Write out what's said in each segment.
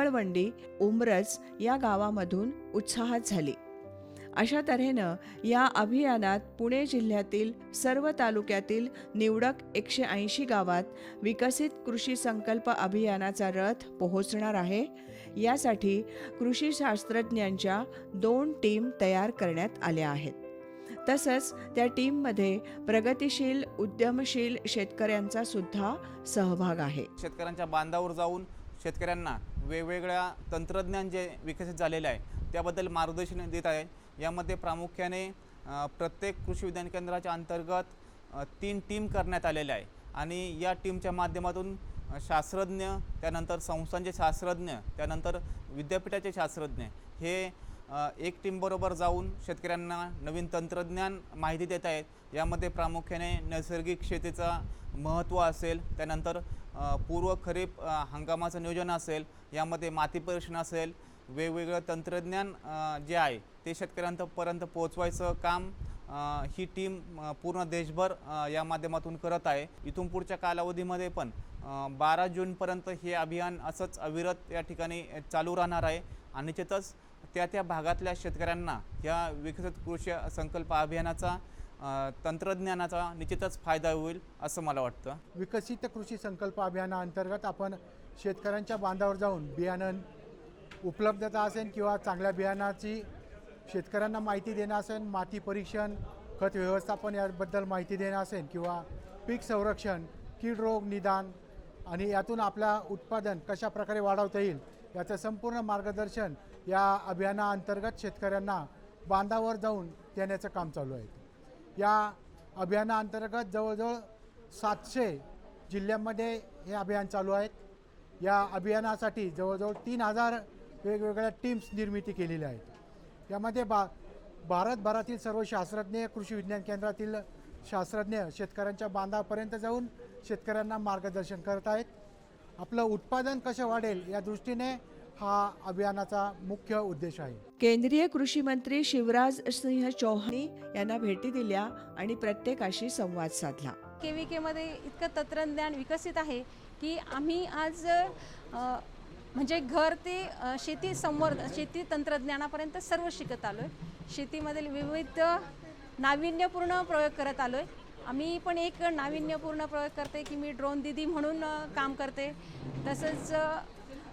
पिंपळवंडी उमरज या गावामधून उत्साहात झाली. अशा तऱ्हेनं या अभियानात पुणे जिल्ह्यातील सर्व तालुक्यातील निवडक एकशे ऐंशी गावात विकसित कृषी संकल्प अभियानाचा रथ पोहोचणार आहे. यासाठी कृषी शास्त्रज्ञांच्या दोन टीम तयार करण्यात आल्या आहेत. तसंच त्या टीममध्ये प्रगतिशील उद्यमशील शेतकऱ्यांचा सुद्धा सहभाग आहे. शेतकऱ्यांच्या बांधावर जाऊन शेतकऱ्यांना वेगवेगळ्या तंत्रज्ञान जे विकसित झालेलं आहे त्याबद्दल मार्गदर्शन देत आहे. यामध्ये प्रामुख्याने प्रत्येक कृषी विज्ञान केंद्राच्या अंतर्गत तीन टीम करण्यात आलेल्या आहे आणि या टीमच्या माध्यमातून शास्त्रज्ञ त्यानंतर संस्थांचे शास्त्रज्ञ त्यानंतर विद्यापीठाचे शास्त्रज्ञ हे एक टीमबरोबर जाऊन शेतकऱ्यांना नवीन तंत्रज्ञान माहिती देत आहेत. यामध्ये प्रामुख्याने नैसर्गिक शेतीचा महत्त्व असेल त्यानंतर पूर्व खरीप हंगामाचं नियोजन असेल यामध्ये माती परीक्षण असेल वेगवेगळं तंत्रज्ञान जे आहे ते शेतकऱ्यांपर्यंत पोहोचवायचं काम ही टीम पूर्ण देशभर या माध्यमातून करत आहे. इथून पुढच्या कालावधीमध्ये पण बारा जूनपर्यंत हे अभियान असंच अविरत या ठिकाणी चालू राहणार आहे. आणि निश्चितच त्या त्या भागातल्या शेतकऱ्यांना या विकसित कृषी संकल्प अभियानाचा तंत्रज्ञानाचा निश्चितच फायदा होईल असं मला वाटतं. विकसित कृषी संकल्प अभियानाअंतर्गत आपण शेतकऱ्यांच्या बांधावर जाऊन बियाणं उपलब्धता असेल किंवा चांगल्या बियाणाची शेतकऱ्यांना माहिती देणं असेल माती परीक्षण खत व्यवस्थापन याबद्दल माहिती देणं असेल किंवा पीक संरक्षण कीड रोग निदान आणि यातून आपला उत्पादन कशा प्रकारे वाढवता येईल याचं संपूर्ण मार्गदर्शन या अभियानाअंतर्गत शेतकऱ्यांना बांधावर जाऊन देण्याचं काम चालू आहे. या अभियानाअंतर्गत जवळजवळ सातशे जिल्ह्यांमध्ये हे अभियान चालू आहेत. या अभियानासाठी जवळजवळ तीन हजार वेगवेगळ्या टीम्स निर्मिती केलेल्या आहेत. यामध्ये बा भारतभरातील सर्व शास्त्रज्ञ कृषी विज्ञान केंद्रातील शास्त्रज्ञ शेतकऱ्यांच्या बांधापर्यंत जाऊन शेतकऱ्यांना मार्गदर्शन करत आहेत. आपलं उत्पादन कसं वाढेल या दृष्टीने हा अभियानाचा मुख्य उद्देश आहे. केंद्रीय कृषी मंत्री शिवराज सिंह चौहान यांना भेटी दिल्या आणि प्रत्येकाशी संवाद साधला. के व्ही केमध्ये इतकं तंत्रज्ञान विकसित आहे की आम्ही आज म्हणजे घर ते शेती संवर्ध शेती तंत्रज्ञानापर्यंत सर्व शिकत आलो आहे शेतीमधील विविध नाविन्यपूर्ण प्रयोग करत आलो आहे आम्ही पण एक नाविन्यपूर्ण प्रयोग करते की मी ड्रोन दिदी म्हणून काम करते. तसंच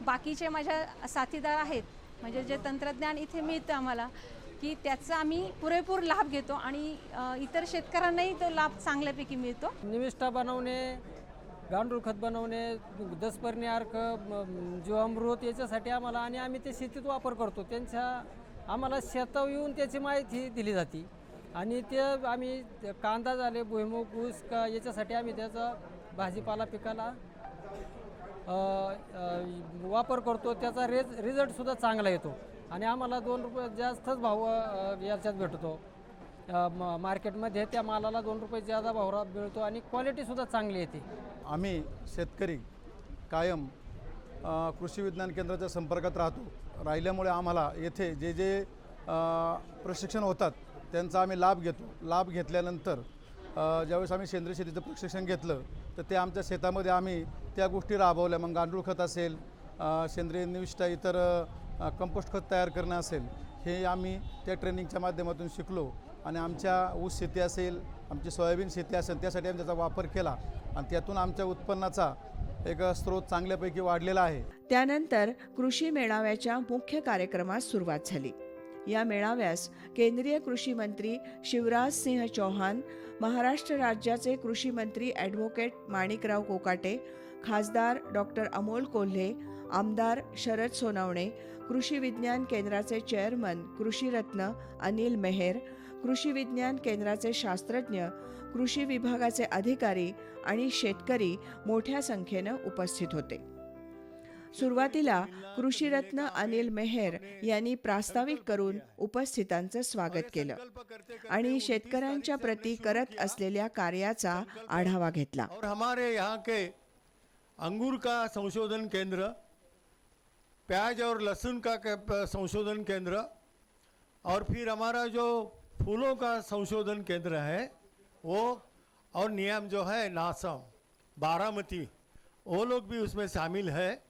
बाकीचे माझ्या साथीदार आहेत म्हणजे जे तंत्रज्ञान इथे मिळतं आम्हाला की त्याचा आम्ही पुरेपूर लाभ घेतो आणि इतर शेतकऱ्यांनाही तो लाभ चांगल्यापैकी मिळतो. निविष्ठा बनवणे गांडूळ खत बनवणे दसपर्णी अर्क जीवामृत याच्यासाठी आम्हाला आणि आम्ही ते शेतीत वापर करतो. त्यांच्या आम्हाला शेतावर येऊन त्याची माहिती दिली जाते. आणि ते आम्ही कांदा झाले भुईमुग ऊस का याच्यासाठी आम्ही त्याचा भाजीपाला पिकाला वापर करतो. त्याचा रेज रिझल्टसुद्धा चांगला येतो. आणि आम्हाला दोन रुपये जास्तच भाव याच्यात भेटतो. म- मार्केटमध्ये त्या मालाला दोन रुपये जादा भाव मिळतो आणि क्वालिटीसुद्धा चांगली येते. आम्ही शेतकरी कायम कृषी विज्ञान केंद्राच्या संपर्कात राहतो. राहिल्यामुळे आम्हाला येथे जे जे प्रशिक्षण होतात त्यांचा आम्ही लाभ घेतो. लाभ घेतल्यानंतर ज्यावेळेस आम्ही सेंद्रिय शेतीचं प्रशिक्षण घेतलं तर ते आमच्या शेतामध्ये आम्ही त्या गोष्टी राबवल्या. मग गांडूळ खत असेल सेंद्रिय निविष्ट इतर कंपोस्ट खत तयार करणं असेल हे आम्ही त्या ट्रेनिंगच्या माध्यमातून शिकलो. आणि आमच्या ऊस शेती असेल आमची सोयाबीन शेती असेल त्यासाठी आम्ही त्याचा वापर केला. आणि त्यातून आमच्या उत्पन्नाचा एक स्रोत चांगल्यापैकी वाढलेला आहे. त्यानंतर कृषी मेळाव्याच्या मुख्य कार्यक्रमास सुरुवात झाली. या मेळाव्यास केंद्रीय कृषी मंत्री शिवराज सिंह चौहान महाराष्ट्र राज्याचे कृषी मंत्री ॲडव्होकेट माणिकराव कोकाटे खासदार डॉक्टर अमोल कोल्हे आमदार शरद सोनवणे कृषी विज्ञान केंद्राचे चेअरमन कृषीरत्न अनिल मेहेर कृषी विज्ञान केंद्राचे शास्त्रज्ञ कृषी विभागाचे अधिकारी आणि शेतकरी मोठ्या संख्येनं उपस्थित होते. सुरुवातीला कृषीरत्न अनिल मेहेर यांनी प्रास्ताविक करून उपस्थितांचं स्वागत केलं आणि शेतकऱ्यांच्या प्रती करत असलेल्या कार्याचा आढावा घेतला. हमारे यहाँ के अंगूर का संशोधन केंद्र प्याज और लहसुन का संशोधन केंद्र और फिर हमारा जो फूलों का संशोधन केंद्र है वो और नियम जो है नासम बारामती वो लोग भी उसमें शामिल है।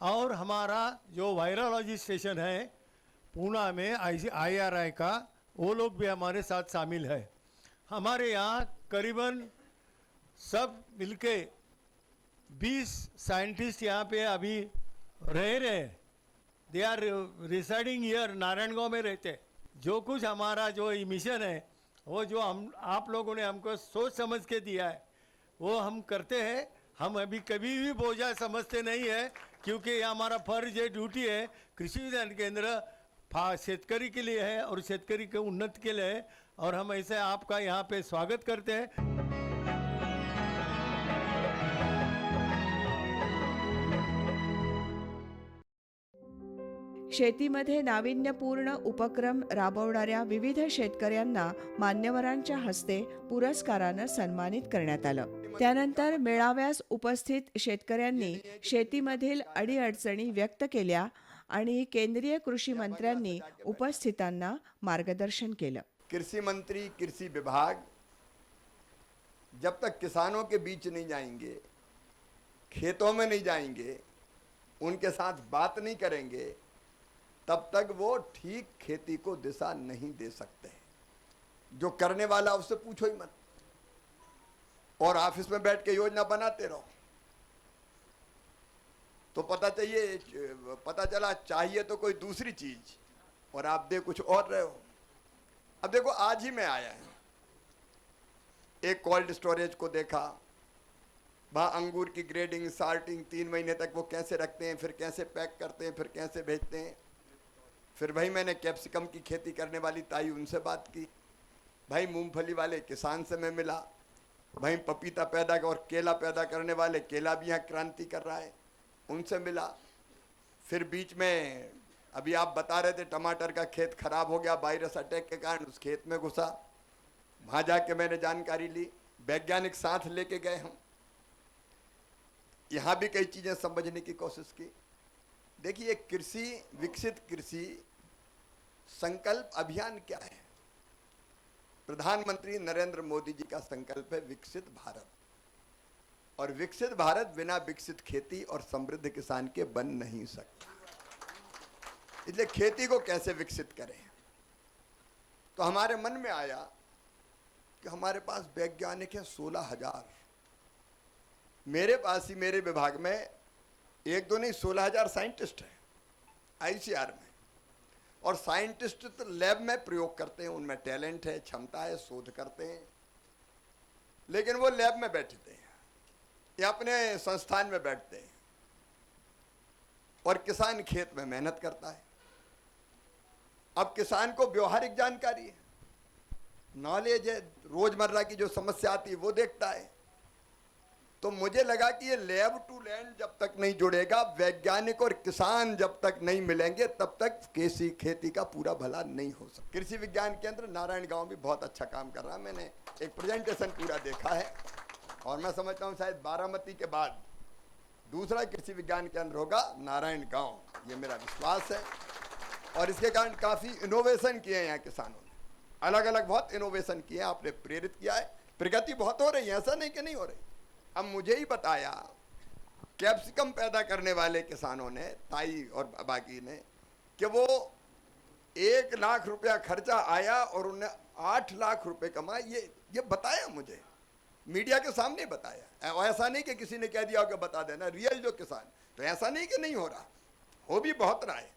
और हमारा जो वायरोलॉजी स्टेशन है, पूना में आई आई आर आई का, वो लोग भी हमारे साथ शामिल है। हमारे यहाँ करीबन सब मिलके 20 साइंटिस्ट यहाँ पे अभी रह रहे हैं। They are residing here Narayangaon में रहते जो कुछ हमारा जो मिशन है, वो जो हम, आप लोगों ने हमको सोच समझ के दिया है, वो हम करते हैं। हम अभी कभी भी बोझा समझते नहीं है। क्योंकि ये हमारा फर्ज है ड्यूटी है। कृषी विज्ञान केंद्र फा शेतकरी के लिए है और शेतकरी के उन्नति के लिए है और हम ऐसे आपका यहाँ पे स्वागत करते हैं। शेतीमध्ये नाविन्यपूर्ण उपक्रम राबवणाऱ्या विविध शेतकऱ्यांना मान्यवरांच्या हस्ते पुरस्कारानं सन्मानित करण्यात आलं. त्यानंतर मेळाव्यास उपस्थित शेतकऱ्यांनी शेतीमधील अडीअडचणी व्यक्त केल्या आणि केंद्रीय कृषी मंत्र्यांनी उपस्थितांना मार्गदर्शन केलं. कृषी मंत्री कृषी विभाग जब तक किसानों के बीच नहीं जाएंगे खेतों में नहीं जाएंगे उनके साथ बात नहीं करेंगे तब तक वो ठीक खेती को दिशा नहीं दे सकते। जो करने वाला उससे पूछो ही मत। और ऑफ़िस में बैठ के योजना बनाते रहो। तो पता चाहिए, पता चला, चाहिए तो कोई दूसरी चीज़। और आप दे कुछ और रहे हो। अब देखो, आज ही मैं आया हूँ। एक कोल्ड स्टोरेज को देखा। वहाँ अंगूर की ग्रेडिंग सार्टिंग तीन महीने तक वो कैसे रखते हैं, फिर कैसे पैक करते हैं, फिर कैसे भेजते हैं। फिर भाई मैंने कैप्सिकम की खेती करने वाली ताई उनसे बात की। भाई, मूंगफली वाले किसान से मैं मिला। भाई पपीता पैदा और केला पैदा करने वाले केला भी यहाँ क्रांति कर रहा है। उनसे मिला। फिर बीच में अभी आप बता रहे थे टमाटर का खेत खराब हो गया, वायरस अटैक के कारण उस खेत में घुसा। वहाँ जाके मैंने जानकारी ली। वैज्ञानिक साथ लेके गए हम। यहाँ भी कई चीज़ें समझने की कोशिश की। देखिए, कृषि, विकसित कृषि संकल्प अभियान क्या है? प्रधानमंत्री नरेंद्र मोदी जी का संकल्प है विकसित भारत। और विकसित भारत बिना विकसित खेती और समृद्ध किसान के बन नहीं सकता। इसलिए खेती को कैसे विकसित करें? तो हमारे मन में आया कि हमारे पास वैज्ञानिक है सोलह हज़ार। मेरे पास ही मेरे विभाग में एक दो नहीं, सोलह हज़ार साइंटिस्ट है, आईसीआर में। और साइंटिस्ट तो लैब में प्रयोग करते हैं, उनमें टैलेंट है, क्षमता है, शोध करते हैं। लेकिन वो लैब में बैठते हैं, या अपने संस्थान में बैठते हैं, और किसान खेत में मेहनत करता है। अब किसान को व्यवहारिक जानकारी है नॉलेज है, रोज़मर्रा की जो समस्या आती है, वो देखता है। तो मुझे लगा कि ये लैब टू लैंड जब तक नहीं जुड़ेगा, वैज्ञानिक और किसान जब तक नहीं मिलेंगे, तब तक कृषि खेती का पूरा भला नहीं हो सकता। कृषि विज्ञान केंद्र नारायण गाँव भी बहुत अच्छा काम कर रहा है। मैंने एक प्रेजेंटेशन पूरा देखा है। और मैं समझता हूँ शायद बारामती के बाद दूसरा कृषि विज्ञान केंद्र होगा नारायण गाँव। ये मेरा विश्वास है। और इसके कारण काफ़ी इनोवेशन किए हैं यहाँ किसानों ने। अलग अलग बहुत इनोवेशन किए हैं। आपने प्रेरित किया है। प्रगति बहुत हो रही है, ऐसा नहीं कि नहीं हो रही। अब मुझे ही बताया, कैप्सिकम पैदा करने वाले किसानों ने, ताई और बाकी ने, कि वो एक लाख रुपया खर्चा आया और उन्हें आठ लाख रुपए कमाए। ये ये बताया मुझे। मीडिया के सामने बताया। ऐसा नहीं कि किसी ने कह दिया हो कि बता देना। रियल जो किसान तो ऐसा नहीं कि नहीं हो रहा। हो भी बहुत रहा है।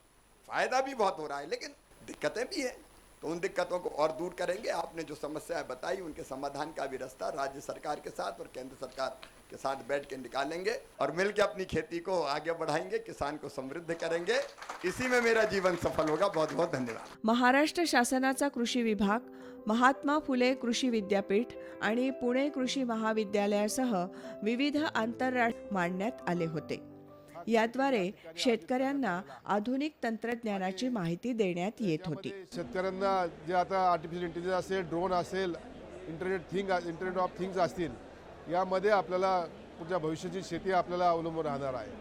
फ़ायदा भी बहुत हो रहा है, लेकिन दिक्कतें भी हैं। तो उन दिक्कतों को और दूर करेंगे। आपने जो समस्याएं बताई उनके समाधान का भी रास्ता राज्य सरकार के साथ और केंद्र सरकार के साथ बैठ के निकालेंगे और मिलकर अपनी खेती को आगे बढ़ाएंगे किसान को समृद्ध करेंगे। इसी में मेरा जीवन सफल होगा। बहुत बहुत धन्यवाद। महाराष्ट्र शासनाचा कृषी विभाग महात्मा फुले कृषी विद्यापीठ आणि पुणे कृषी महाविद्यालयासह विविध आंतरराष्ट्रीय मांडण्यात आले होते. याद्वारे शेतकऱ्यांना आधुनिक तंत्रज्ञानाची माहिती देण्यात येत होती. शेतकऱ्यांना जे आता आर्टिफिशियल इंटेलिजन्स असेल ड्रोन असेल internet thing internet of things असतील यामध्ये आपल्याला पुढच्या भविष्याची शेती आपल्याला अवलंबून राहणार आहे.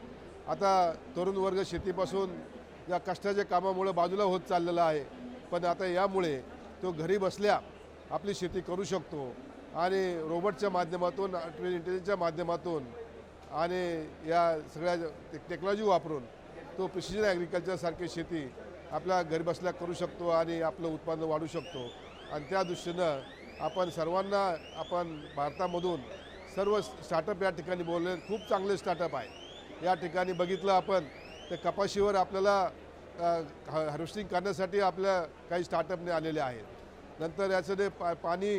आता तरुण वर्ग शेतीपासून या कष्टाच्या कामामुळे बाजूला होत चाललेला आहे. पण आता यामुळे तो घरी बसल्या आपली शेती करू शकतो आणि रोबोटच्या माध्यमातून आर्टिफिशियल इंटेलिजन्सच्या माध्यमातून आणि या सगळ्या टेक्नॉलॉजी वापरून तो प्रिसिजन ॲग्रिकल्चरसारखी शेती आपल्या घरी बसल्या करू शकतो आणि आपलं उत्पादन वाढू शकतो. आणि त्या दृष्टीनं आपण सर्वांना आपण भारतामधून सर्व स्टार्टअप या ठिकाणी बोलले खूप चांगले स्टार्टअप आहे. या ठिकाणी बघितलं आपण तर कपाशीवर आपल्याला हार्वेस्टिंग करण्यासाठी आपल्या काही स्टार्टअपने आलेले आहेत. नंतर याचं जे पा पाणी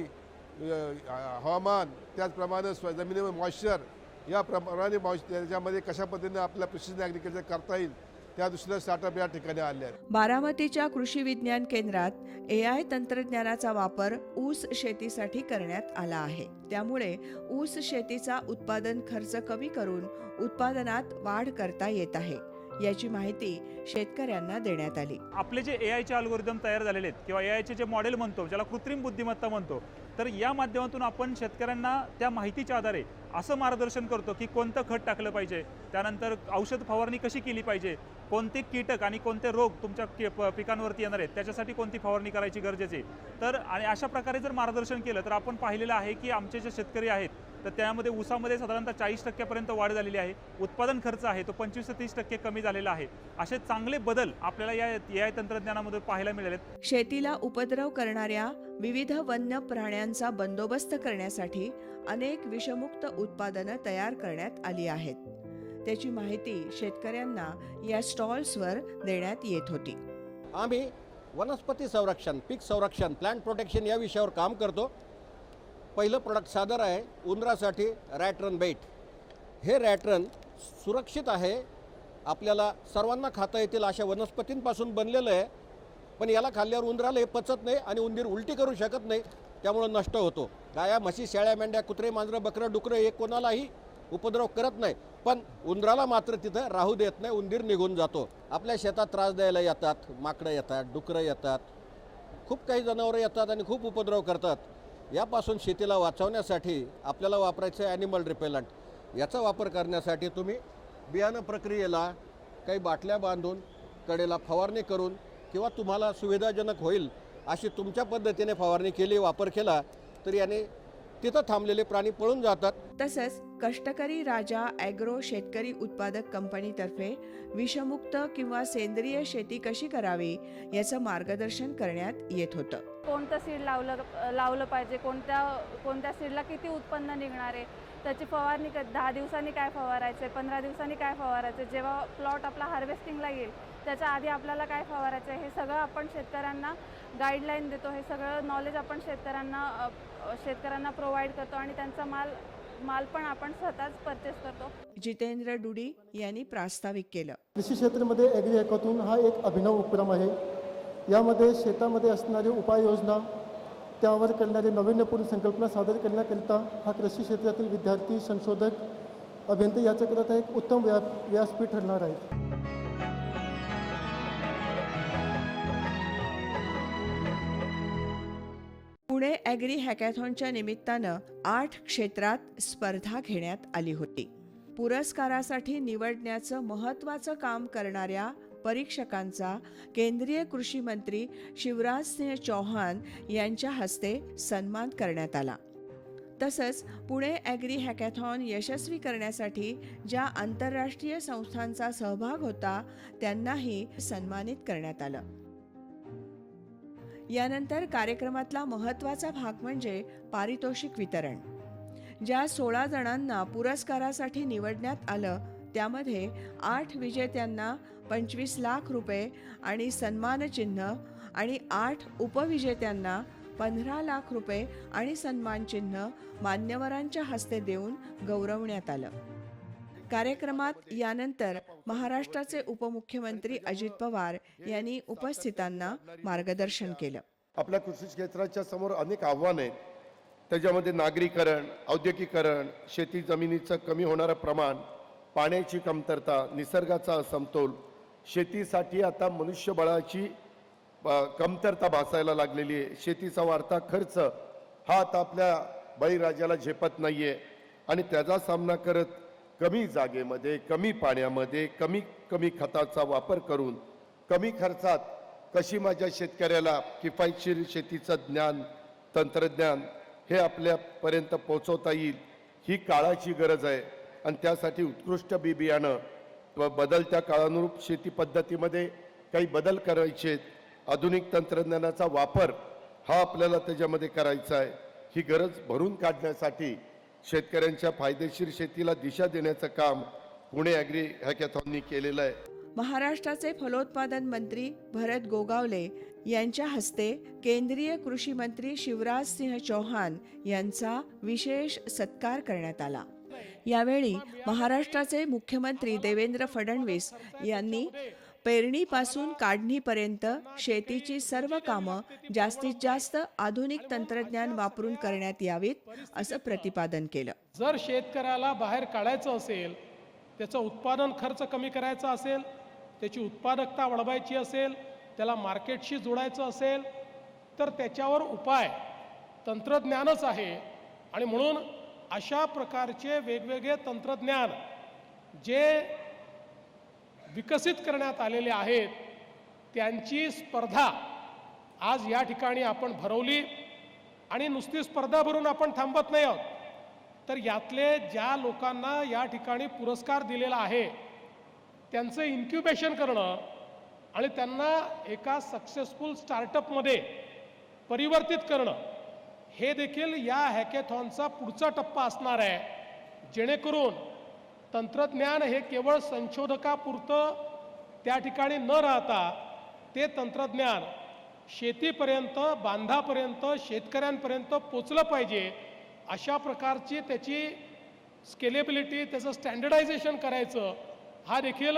हवामान त्याचप्रमाणे स्व जमिनीवर मॉइश्चर या प्रमाणे मॉइश त्याच्यामध्ये कशा पद्धतीने आपल्या प्रिसिजन ॲग्रिकल्चर करता येईल त्या दृष्टीने स्टार्टअप या ठिकाणी आले आहेत. बारामतीच्या कृषी विज्ञान केंद्रात ए आय तंत्रज्ञानाचा वापर ऊस शेतीसाठी करण्यात आला आहे. त्यामुळे ऊस शेतीचा उत्पादन खर्च कमी करून उत्पादनात वाढ करता येत आहे. याची माहिती शेतकऱ्यांना देण्यात आली. आपले जे ए आयचे अल्गोरिदम तयार झालेले आहेत किंवा ए आयचे जे मॉडेल म्हणतो ज्याला कृत्रिम बुद्धिमत्ता म्हणतो तर या माध्यमातून आपण शेतकऱ्यांना त्या माहितीच्या आधारे असं मार्गदर्शन करतो की कोणतं खत टाकलं पाहिजे त्यानंतर औषध फवारणी कशी केली पाहिजे कोणते कीटक आणि कोणते रोग तुमच्या के- पिकांवरती येणार आहेत त्याच्यासाठी कोणती फवारणी करायची गरजेची तर आणि अशा प्रकारे जर मार्गदर्शन केलं तर आपण पाहिलेलं आहे की आमचे जे शेतकरी आहेत तर त्यामध्ये ऊसामध्ये साधारणतः चाळीस टक्क्यापर्यंत वाढ झालेली आहे. उत्पादन खर्च आहे तो पंचवीस ते तीस टक्के कमी झालेला आहे. असे चांगले बदल आपल्याला या आय तंत्रज्ञानामध्ये पाहायला मिळालेत. शेतीला उपद्रव करणाऱ्या विविध वन्य प्राण्यांचा बंदोबस्त करण्यासाठी अनेक विषमुक्त उत्पादनं तयार करण्यात आली आहेत. त्याची माहिती शेतकऱ्यांना या स्टॉल्सवर देण्यात येत होती. आम्ही वनस्पती संरक्षण पीक संरक्षण प्लांट प्रोटेक्शन या विषयावर काम करतो. पहिलं प्रोडक्ट सादर आहे उंदरासाठी रॅटरन बेट हे रॅटरन सुरक्षित आहे. आपल्याला सर्वांना खाता येतील अशा वनस्पतींपासून बनलेलं आहे. पण याला खाल्ल्यावर उंदराला हे पचत नाही आणि उंदीर उलटी करू शकत नाही. त्यामुळं नष्ट होतो. गाया म्हशी शेळ्या मेंढ्या कुत्रे मांजरं बकरं डुकरं हे कोणालाही उपद्रव करत नाही. पण उंदराला मात्र तिथं राहू देत नाही. उंदीर निघून जातो. आपल्या शेतात त्रास द्यायला येतात माकडं येतात डुकरं येतात. खूप काही जनावरं येतात आणि खूप उपद्रव करतात. यापासून शेतीला वाचवण्यासाठी आपल्याला वापरायचं आहे ॲनिमल रिपेलंट याचा वापर करण्यासाठी तुम्ही बियाणं प्रक्रियेला काही बाटल्या बांधून कडेला फवारणी करून किंवा तुम्हाला सुविधाजनक होईल अशी तुमच्या पद्धतीने फवारणी केली वापर केला तर याने तिथं थांबलेले प्राणी पळून जातात. तसंच कष्टकरी राजा ॲग्रो शेतकरी उत्पादक कंपनीतर्फे विषमुक्त किंवा सेंद्रिय शेती कशी करावी याचं मार्गदर्शन करण्यात येत होतं. कोणतं सीड लावलं लावलं पाहिजे कोणत्या कोणत्या सीडला किती उत्पन्न निघणार आहे त्याची फवारणी क दहा दिवसांनी काय फवारायचं आहे पंधरा दिवसांनी काय फवारायचं आहे जेव्हा प्लॉट आपला हार्वेस्टिंगला येईल त्याच्या आधी आपल्याला काय फवारायचं आहे हे सगळं आपण शेतकऱ्यांना गाईडलाईन देतो हे सगळं नॉलेज आपण शेतकऱ्यांना शेतकऱ्यांना प्रोव्हाइड करतो आणि त्यांचा माल माल पण आपण स्वतःच परचेस करतो. जितेंद्र डुडी यांनी प्रास्ताविक केलं. कृषी क्षेत्रामध्ये ॲग्री हा एक अभिनव उपक्रम आहे. यामध्ये शेतामध्ये असणारी उपाययोजना त्यावर करणारी नाविन्यपूर्ण संकल्पना सादर करण्याकरिता हा कृषी क्षेत्रातील विद्यार्थी संशोधक अभियंते याच्याकरिता एक उत्तम व्या व्यासपीठ ठरणार आहे. पुणे ॲग्री हॅकॅथॉनच्या निमित्तानं आठ क्षेत्रात स्पर्धा घेण्यात आली होती. पुरस्कारासाठी निवडण्याचं महत्त्वाचं काम करणाऱ्या परीक्षकांचा केंद्रीय कृषी मंत्री शिवराज सिंह चौहान यांच्या हस्ते सन्मान करण्यात आला. तसंच पुणे ॲग्री हॅकॅथॉन यशस्वी करण्यासाठी ज्या आंतरराष्ट्रीय संस्थांचा सहभाग होता त्यांनाही सन्मानित करण्यात आलं. यानंतर कार्यक्रमातला महत्त्वाचा भाग म्हणजे पारितोषिक वितरण. ज्या सोळा जणांना पुरस्कारासाठी निवडण्यात आलं त्यामध्ये आठ विजेत्यांना पंचवीस लाख रुपये आणि सन्मानचिन्ह आणि आठ उपविजेत्यांना पंधरा लाख रुपये आणि सन्मानचिन्ह मान्यवरांच्या हस्ते देऊन गौरवण्यात आलं. कार्यक्रमात यानंतर महाराष्ट्राचे उपमुख्यमंत्री अजित पवार यांनी उपस्थितांना मार्गदर्शन केलं. आपल्या कृषी क्षेत्राच्या समोर अनेक आव्हानं आहेत. त्याच्यामध्ये नागरीकरण औद्योगिकरण शेती जमिनीचं कमी होणारं प्रमाण पाण्याची कमतरता निसर्गाचा असमतोल शेतीसाठी आता मनुष्यबळाची कमतरता भासायला लागलेली आहे. शेतीचा वाढता खर्च हा आता आपल्या बळीराजाला झेपत नाही आहे आणि त्याचा सामना करत कमी जागेमध्ये कमी पाण्यामध्ये कमी कमी खताचा वापर करून कमी खर्चात कशी माझ्या शेतकऱ्याला किफायतशीर शेतीचं ज्ञान तंत्रज्ञान हे आपल्यापर्यंत पोचवता येईल ही काळाची गरज आहे. आणि त्यासाठी उत्कृष्ट बी बियाणं व बदलत्या काळानुरूप शेती पद्धतीमध्ये काही बदल करायचे आहेत. आधुनिक तंत्रज्ञानाचा वापर हा आपल्याला त्याच्यामध्ये करायचा आहे. ही गरज भरून काढण्यासाठी शेतकऱ्यांच्या फायदेशीर शेतीला दिशा देण्याचं काम पुणे ॲग्री हॅकॅथॉननी केलेलं आहे. महाराष्ट्राचे फलोत्पादन मंत्री भरत गोगावले यांच्या हस्ते केंद्रीय कृषी मंत्री शिवराज सिंह चौहान यांचा विशेष सत्कार करण्यात आला. यावेळी महाराष्ट्राचे मुख्यमंत्री देवेंद्र फडणवीस यांनी पेरणीपासून काढणीपर्यंत शेतीची सर्व कामं जास्तीत जास्त आधुनिक तंत्रज्ञान वापरून करण्यात यावीत असं प्रतिपादन केलं. जर शेतकऱ्याला बाहेर काढायचं असेल त्याचं उत्पादन खर्च कमी करायचा असेल त्याची उत्पादकता वाढवायची असेल त्याला मार्केटशी जोडायचं असेल तर त्याच्यावर उपाय तंत्रज्ञानच आहे. आणि म्हणून अशा प्रकारचे वेगवेगळे तंत्रज्ञान जे विकसित करण्यात आलेले आहेत त्यांची स्पर्धा आज या ठिकाणी आपण भरवली आणि नुसती स्पर्धा भरून आपण थांबत नाही आहोत. तर यातले ज्या लोकांना या ठिकाणी पुरस्कार दिलेला आहे त्यांचं इन्क्युबेशन करणं आणि त्यांना एका सक्सेसफुल स्टार्टअपमध्ये परिवर्तित करणं हे देखील या हॅकेथॉनचा पुढचा टप्पा असणार आहे. जेणेकरून तंत्रज्ञान हे केवळ संशोधकापुरतं त्या ठिकाणी न राहता ते तंत्रज्ञान शेतीपर्यंत बांधापर्यंत शेतकऱ्यांपर्यंत पोचलं पाहिजे अशा प्रकारची त्याची स्केलेबिलिटी त्याचं स्टँडर्डायझेशन करायचं हा देखील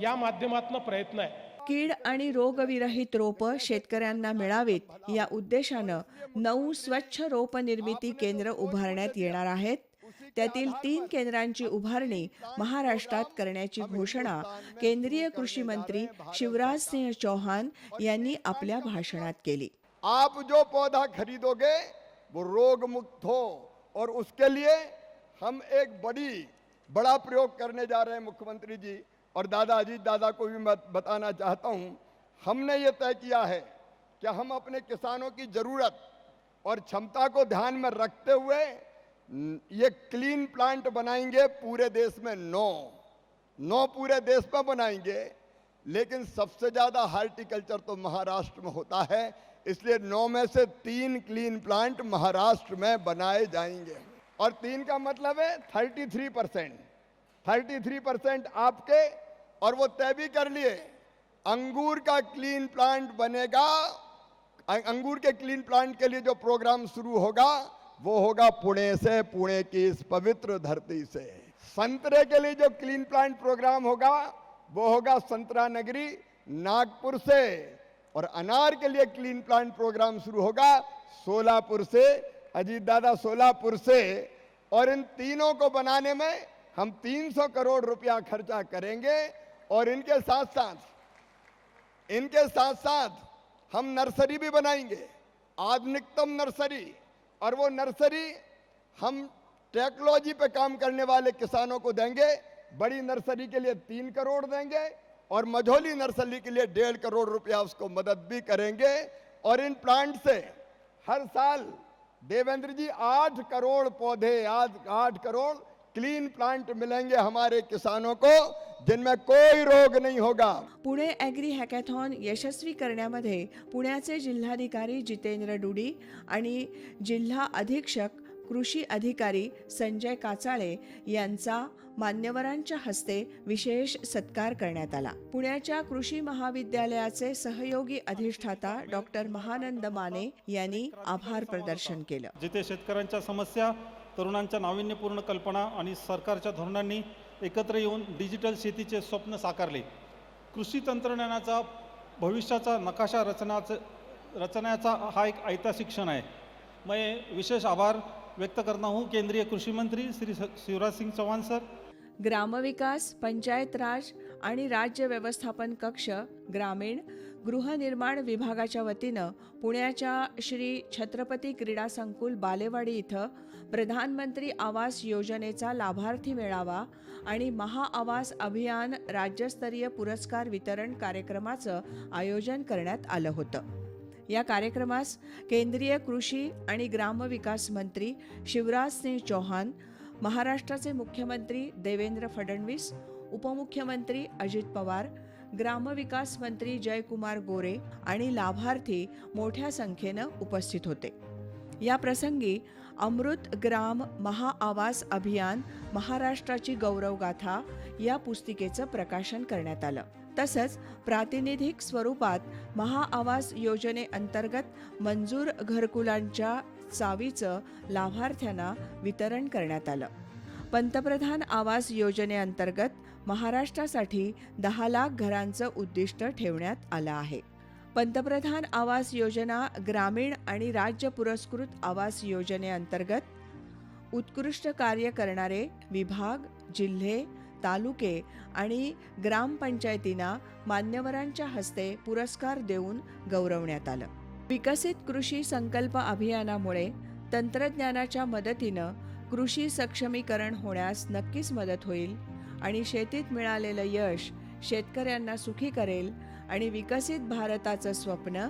या माध्यमातून प्रयत्न आहे. कीड आणि रोगविरहित रोपं शेतकऱ्यांना मिळावीत या उद्देशानं नऊ स्वच्छ रोप निर्मिती केंद्र उभारण्यात येणार आहेत. त्यातील तीन केंद्रांची उभारणी महाराष्ट्रात करण्याची घोषणा केंद्रीय कृषी मंत्री शिवराज सिंह चौहान यांनी आपल्या भाषणात केली. आप जो पौधा खरीदोगे वो रोग मुक्त हो और उसके लिए हम एक बड़ी बड़ा प्रयोग करने जा रहे हैं मुख्यमंत्री जी. और दादा अजीत दादा को भी मैं बताना चाहता हूँ, हमने ये तय किया है कि हम अपने किसानों की ज़रूरत और क्षमता को ध्यान में रखते हुए ये क्लीन प्लांट बनाएँगे पूरे देश में, नौ। नौ पूरे देश में बनाएँगे, लेकिन सबसे ज़्यादा हार्टिकल्चर तो महाराष्ट्र में होता है, इसलिए नौ में से तीन क्लीन प्लांट महाराष्ट्र में बनाए जाएँगे। और तीन का मतलब है thirty three percent thirty three percent आपके, और वो तय भी कर लिए, अंगूर का क्लीन प्लांट बनेगा अंगूर के क्लीन प्लांट के लिए जो प्रोग्राम शुरू होगा, वो होगा पुणे से, पुणे की इस पवित्र धरती से। संतरे के लिए जो क्लीन प्लांट प्रोग्राम होगा, वो होगा संतरा नगरी, नागपुर से, और अनार के लिए क्लीन प्लांट प्रोग्राम शुरू होगा, सोलापुर से, अजीत दादा सोलापुर से, और इन तीनों को बनाने में हम 300 करोड़ रुपया खर्चा करेंगे और इनके साथ साथ, इनके साथ साथ हम नर्सरी भी बनाएँगे आधुनिकतम नर्सरी, और वो नर्सरी हम टेक्नोलॉजी पे काम करने वाले किसानों को देंगे, बड़ी नर्सरी के लिए तीन करोड़ देंगे, और मझोली नर्सरी के लिए डेढ़ करोड़ रुपया उसको मदद भी करेंगे, और इन प्लांट से हर साल देवेंद्र जी आठ करोड़ पौधे, आज आठ करोड़ क्लीन प्लांट मिलेंगे हमारे किसानों को जिनमें कोई रोग नहीं होगा। पुणे ॲग्री हॅकॅथॉन यशस्वी करण्यामध्ये पुण्याचे जिल्हाधिकारी जितेंद्र डुडी आणि जिल्हा अधीक्षक कृषी अधिकारी संजय काचाळे यांचा मान्यवरांच्या हस्ते विशेष सत्कार करण्यात आला. पुण्याच्या कृषी महाविद्यालयाचे सहयोगी अधिष्ठाता डॉक्टर महानंद माने यांनी आभार प्रदर्शन केलं. जिथे शेतकऱ्यांच्या समस्या तरुणांच्या नाविन्यपूर्ण कल्पना आणि सरकारच्या धोरणांनी एकत्र येऊन डिजिटल शेतीचे स्वप्न साकारले. कृषी तंत्रज्ञानाचा भविष्याचा नकाशा रचनाचं रचण्याचा हा एक ऐतिहासिक क्षण आहे. मैं विशेष आभार व्यक्त करता हूँ केंद्रीय कृषी मंत्री श्री शिवराज सिंह चौहान सर. ग्रामविकास पंचायत राज आणि राज्य व्यवस्थापन कक्ष ग्रामीण गृहनिर्माण विभागाच्या वतीनं पुण्याच्या श्री छत्रपती क्रीडा संकुल बालेवाडी इथं प्रधानमंत्री आवास योजनेचा लाभार्थी मेळावा आणि महाआवास अभियान राज्यस्तरीय पुरस्कार वितरण कार्यक्रमाचं आयोजन करण्यात आलं होतं. या कार्यक्रमास केंद्रीय कृषी आणि ग्रामविकास मंत्री शिवराज सिंह चौहान महाराष्ट्राचे मुख्यमंत्री देवेंद्र फडणवीस उपमुख्यमंत्री अजित पवार ग्रामविकास मंत्री जयकुमार गोरे आणि लाभार्थी मोठ्या संख्येनं उपस्थित होते. या प्रसंगी अमृत ग्राम महाआवास अभियान महाराष्ट्राची गौरवगाथा या पुस्तिकेचं प्रकाशन करण्यात आलं. तसंच प्रातिनिधिक स्वरूपात महाआवास योजनेअंतर्गत मंजूर घरकुलांच्या चावीचं लाभार्थ्यांना वितरण करण्यात आलं. पंतप्रधान आवास योजनेअंतर्गत महाराष्ट्रासाठी दहा लाख घरांचं उद्दिष्ट ठेवण्यात आलं आहे. पंतप्रधान आवास योजना ग्रामीण आणि राज्य पुरस्कृत आवास योजनेअंतर्गत उत्कृष्ट कार्य करणारे विभाग जिल्हे तालुके आणि ग्रामपंचायतींना मान्यवरांच्या हस्ते पुरस्कार देऊन गौरवण्यात आलं. विकसित कृषी संकल्प अभियानामुळे तंत्रज्ञानाच्या मदतीनं कृषी सक्षमीकरण होण्यास नक्कीच मदत होईल आणि शेतीत मिळालेलं यश शेतकऱ्यांना सुखी करेल आणि विकसित भारताचं स्वप्न